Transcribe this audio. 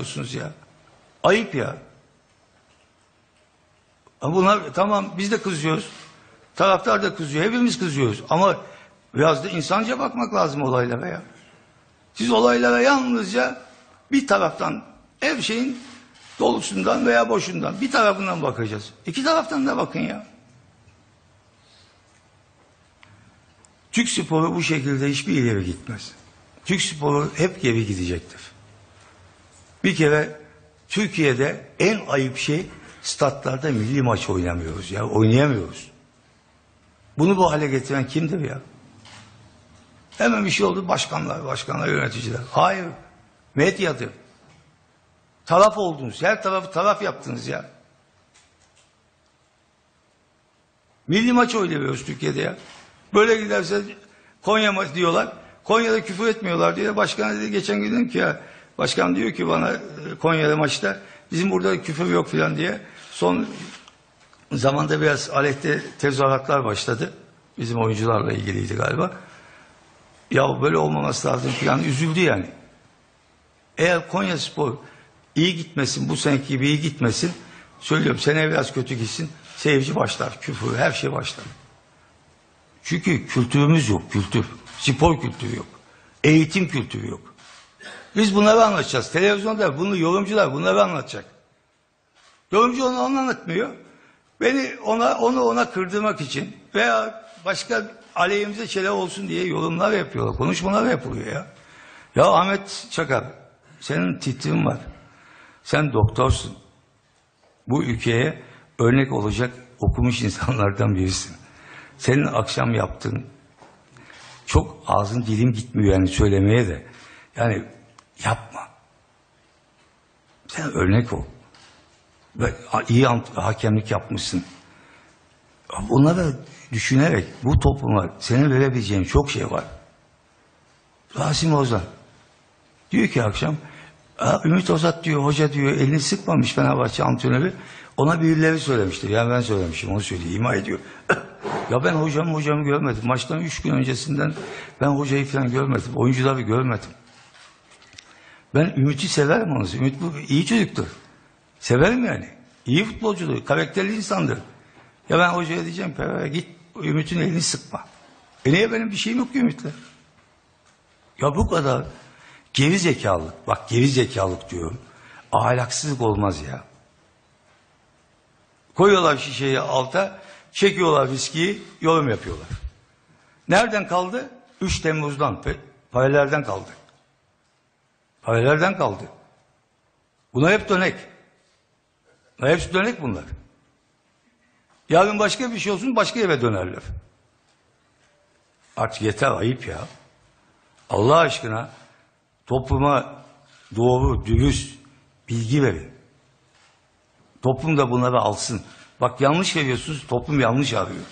yapıyorsunuz ya. Ayıp ya. Ama Bunlar tamam biz de kızıyoruz. Taraftar da kızıyor. Hepimiz kızıyoruz. Ama biraz da insanca bakmak lazım olaylara ya. Siz olaylara yalnızca bir taraftan her şeyin dolusundan veya boşundan bir tarafından bakacağız. İki taraftan da bakın ya. Türk sporu bu şekilde hiçbir ileri gitmez. Türk sporu hep geri gidecektir. Bir kere Türkiye'de en ayıp şey statlarda milli maç oynamıyoruz ya. Oynayamıyoruz. Bunu bu hale getiren kimdir ya? Hemen bir şey oldu başkanlar, başkanlar, yöneticiler. Hayır. Medyadır. Taraf oldunuz. Her tarafı taraf yaptınız ya. Milli maç oynamıyoruz Türkiye'de ya. Böyle giderse Konya maç diyorlar. Konya'da küfür etmiyorlar diye. Başkan dedi geçen gün ki ya başkan diyor ki bana Konya'da maçta bizim burada küfür yok filan diye. Son zamanda biraz aleyhte tezahüratlar başladı. Bizim oyuncularla ilgiliydi galiba. Ya böyle olmaması lazım filan üzüldü yani. Eğer Konya Spor iyi gitmesin, bu seneki gibi iyi gitmesin, söylüyorum seneye biraz kötü gitsin, seyirci başlar, küfür, her şey başlar. Çünkü kültürümüz yok, kültür. Spor kültürü yok. Eğitim kültürü yok. Biz bunları anlatacağız. Televizyonda bunu yorumcular bunları anlatacak. Yorumcu onu anlatmıyor. Beni ona onu ona kırdırmak için veya başka aleyhimize şeyler olsun diye yorumlar yapıyorlar. Konuşmalar yapılıyor ya. Ya Ahmet Çakar senin titrin var. Sen doktorsun. Bu ülkeye örnek olacak okumuş insanlardan birisin. Senin akşam yaptığın çok ağzın dilim gitmiyor yani söylemeye de. Yani yapma. Sen örnek ol. Ve iyi hakemlik yapmışsın. Bunları düşünerek bu topluma senin verebileceğin çok şey var. Rasim Ozan diyor ki akşam "Aa, Ümit Ozat diyor hoca diyor elini sıkmamış Fenerbahçe antrenörü. Ona birileri söylemiştir. Yani ben söylemişim onu söylüyor ima ediyor. ya ben hocamı hocamı görmedim. Maçtan üç gün öncesinden ben hocayı falan görmedim. Oyuncuları görmedim. Ben Ümit'i severim onu. Ümit bu iyi çocuktur. Severim yani. İyi futbolcudur. Karakterli insandır. Ya ben hocaya diyeceğim ki "Ya git Ümit'in elini sıkma. E niye benim bir şeyim yok ki Ümit'le? Ya bu kadar geri zekalılık, bak geri zekalılık diyorum. Ahlaksızlık olmaz ya. Koyuyorlar şişeyi alta, çekiyorlar viskiyi, yorum yapıyorlar. Nereden kaldı? 3 Temmuz'dan, parelerden kaldı. Parelerden kaldı. Buna hep dönek. Buna hepsi dönek bunlar. Yarın başka bir şey olsun başka eve dönerler. Artık yeter ayıp ya. Allah aşkına topluma doğru, dürüst bilgi verin. Toplum da bunları alsın. Bak yanlış veriyorsunuz, toplum yanlış arıyor.